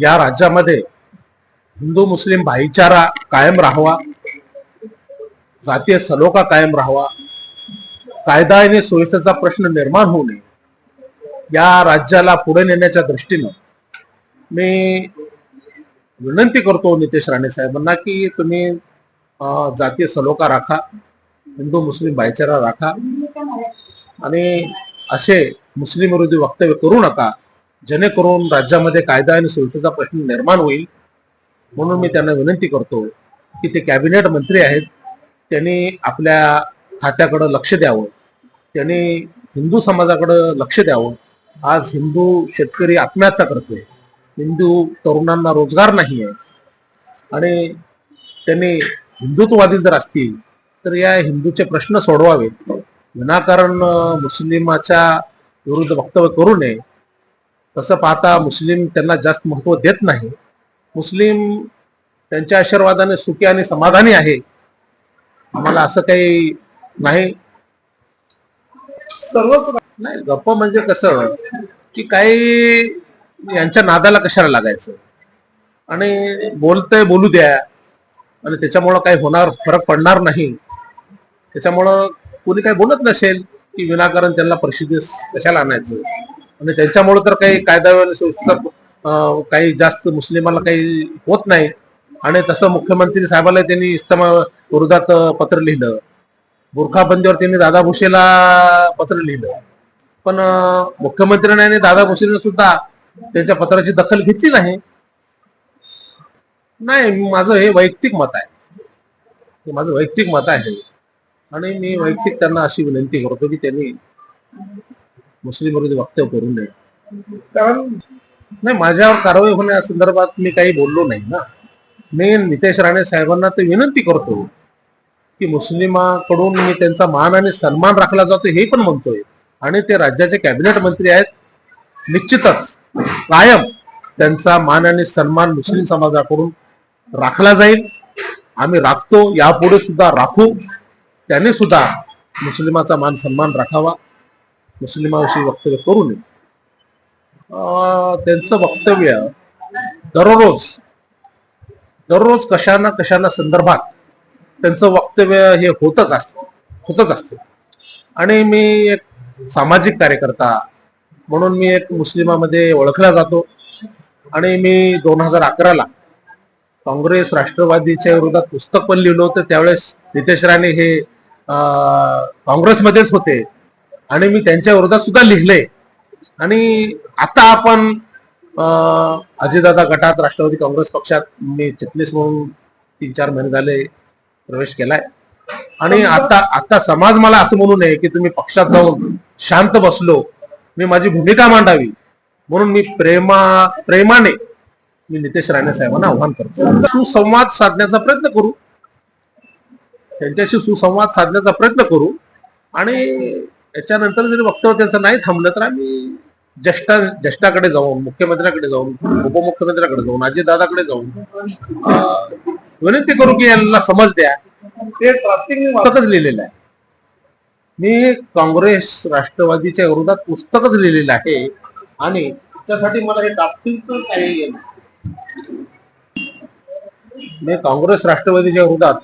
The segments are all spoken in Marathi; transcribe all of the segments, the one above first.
या राज्यामध्ये हिंदू मुस्लिम भाईचारा कायम राहावा जातीय सलोखा कायम राहावा कायदा आणि सुव्यवस्थेचा प्रश्न निर्माण होऊ नये या राज्याला पुढे नेण्याच्या दृष्टीनं मी विनंती करतो नितेश राणे साहेबांना की तुम्ही अं, जातीय सलोखा राखा हिंदू मुस्लिम भाईचारा राखा आणि असे मुस्लिम विरोधी वक्तव्य करू नका. जेणेकरून राज्यामध्ये कायदा आणि सुरक्षेचा प्रश्न निर्माण होईल. म्हणून मी त्यांना विनंती करतो की ते कॅबिनेट मंत्री आहेत त्यांनी आपल्या खात्याकडं लक्ष द्यावं. त्यांनी हिंदू समाजाकडं लक्ष द्यावं. आज हिंदू शेतकरी आत्महत्या करतोय. हिंदू तरुणांना रोजगार नाही आहे आणि त्यांनी हिंदुत्ववादी जर असतील तर या हिंदूचे प्रश्न सोडवावेत. विनाकारण मुस्लिमाच्या विरुद्ध वक्तव्य करू नये. तसं पाहता मुस्लिम त्यांना जास्त महत्त्व देत नाही. मुस्लिम त्यांच्या आशीर्वादाने सुखी आणि समाधानी आहे. आम्हाला असं काही नाही. सर्वच नाही गप्प म्हणजे कसं की काही यांच्या नादाला कशाला लागायचं? आणि बोलतंय बोलू द्या. आणि त्याच्यामुळं काही होणार फरक पडणार नाही. त्याच्यामुळं कोणी काही बोलत नसेल की विनाकारण त्यांना परिषदेस कशाला आणायचं? आणि त्यांच्यामुळे तर काही कायदा आणि काही जास्त मुस्लिमांना काही होत नाही. आणि तसं मुख्यमंत्री साहेबाला त्यांनी इस्तमा विरोधात पत्र लिहिलं. बुरखाबंदीवर त्यांनी दादा भुसेला पत्र लिहिलं. पण मुख्यमंत्र्यांनी आणि दादा भुसेने सुद्धा त्यांच्या पत्राची दखल घेतली नाही. नाही माझं हे वैयक्तिक मत आहे. हे माझं वैयक्तिक मत आहे. आणि मी वैयक्तिक त्यांना अशी विनंती करतो की त्यांनी मुस्लिम विरोधी वक्तव्य करू नये कारण नाही माझ्यावर कारवाई होण्या संदर्भात मी काही बोललो नाही ना. मी नितेश राणे साहेबांना ते विनंती करतो की मुस्लिमाकडून मी त्यांचा मान आणि सन्मान राखला जातो हे पण म्हणतोय. आणि ते राज्याचे कॅबिनेट मंत्री आहेत. निश्चितच कायम त्यांचा मान आणि सन्मान मुस्लिम समाजाकडून राखला जाईल. आम्ही राखतो यापुढे सुद्धा राखू. त्याने सुद्धा मुस्लिमाचा मान सन्मान राखावा. मुस्लिमाविषयी वक्तव्य करू नये अं, त्यांचं वक्तव्य दररोज दररोज कशाना कशाना संदर्भात त्यांचं वक्तव्य हे होतच असत होतच असते. आणि मी एक सामाजिक कार्यकर्ता म्हणून मी एक मुस्लिमामध्ये ओळखला जातो. आणि मी दोन हजार अकराला काँग्रेस राष्ट्रवादीच्या विरोधात पुस्तक पण लिहिलं होतं. त्यावेळेस नितेश राणे हे अं, काँग्रेसमध्येच होते. आणि मी त्यांच्या विरोधात सुद्धा लिहिले आणि आता आपण अं, अजितदादा गटात राष्ट्रवादी काँग्रेस पक्षात मी चिटणीस म्हणून तीन चार महिने झाले प्रवेश केलाय. आणि आता आता समाज मला असं म्हणू नये की तुम्ही पक्षात जाऊन शांत बसलो. मी माझी भूमिका मांडावी. म्हणून मी प्रेमा प्रेमाने मी नितेश राणे साहेबांना आव्हान करतो. सुसंवाद साधण्याचा प्रयत्न करू. त्यांच्याशी सुसंवाद साधण्याचा प्रयत्न करू. आणि याच्यानंतर जरी वक्तव्य त्यांचं नाही थांबलं तर आम्ही ज्येष्ठा ज्येष्ठाकडे जाऊन मुख्यमंत्र्याकडे जाऊन उपमुख्यमंत्र्याकडे जाऊन अजितदादाकडे जाऊन विनंती करू की यांना समज द्या. ते मी पुस्तकच लिहिलेलं आहे. मी काँग्रेस राष्ट्रवादीच्या विरोधात पुस्तकच लिहिलेलं आहे आणि त्यासाठी मला हे टापटीचं काही नाही. मी काँग्रेस राष्ट्रवादीच्या विरोधात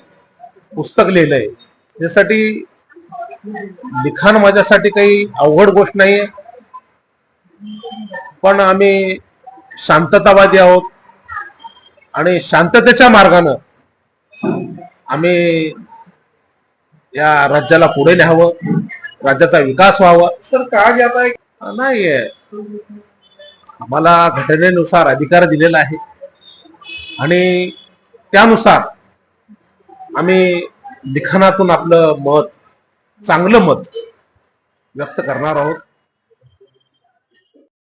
पुस्तक लिहिलंय. त्यासाठी लिखाण माझ्यासाठी काही अवघड गोष्ट नाहीये. पण आम्ही शांततावादी आहोत. आणि शांततेच्या मार्गानं आम्ही या राज्याला पुढे न्यावं राज्याचा विकास व्हावा. सर कहा जाता है नाहीये. आम्हाला घटनेनुसार अधिकार दिलेला आहे. आणि त्यानुसार आम्ही लिखाणातून आपलं मत चांगलं मत व्यक्त करणार आहोत.